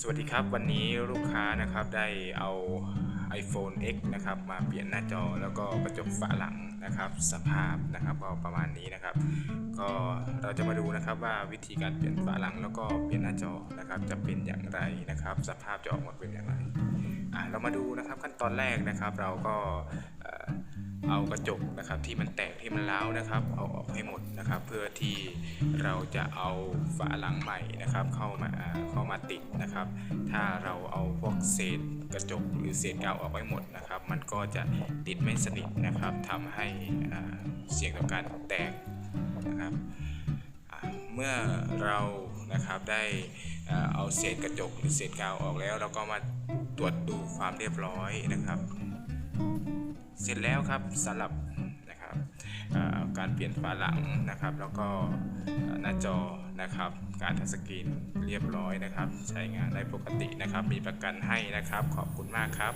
สวัสดีครับวันนี้ลูกค้านะครับได้เอา iPhone X นะครับมาเปลี่ยนหน้าจอแล้วก็กระจกฝาหลังนะครับ สภาพนะครับก็ประมาณนี้นะครับ ก็เราจะมาดูนะครับว่าวิธีการเปลี่ยนฝาหลังแล้วก็เปลี่ยนหน้าจอนะครับ จะเป็นอย่างไรนะครับ สภาพจะออกมาเป็นอย่างไรอะเรามาดูนะครับขั้นตอนแรกนะครับ เราก็ เอากระจกนะครับที่มันแตกที่มันร้าวนะครับเอาออกให้หมดนะครับ เพื่อที่เราจะเอาฝาหลังใหม่นะครับ เข้ามาเข้ามาติดนะครับ ถ้าเราเอาพวกเศษกระจกหรือเศษกาวออกไว้หมดนะครับ มันก็จะติดไม่สนิทนะครับทำให้เสี่ยงต่อการแตกนะครับเมื่อเรานะครับได้เอาเศษกระจกหรือเศษกาวออกแล้ว เราก็มาตรวจดูความเรียบร้อยนะครับ เสร็จแล้วครับสำหรับนะครับการเปลี่ยนฝาหลังนะครับ แล้วก็หน้าจอนะครับ การทัชสกรีนเรียบร้อยนะครับ ใช้งานได้ปกตินะครับ มีประกันให้นะครับ ขอบคุณมากครับ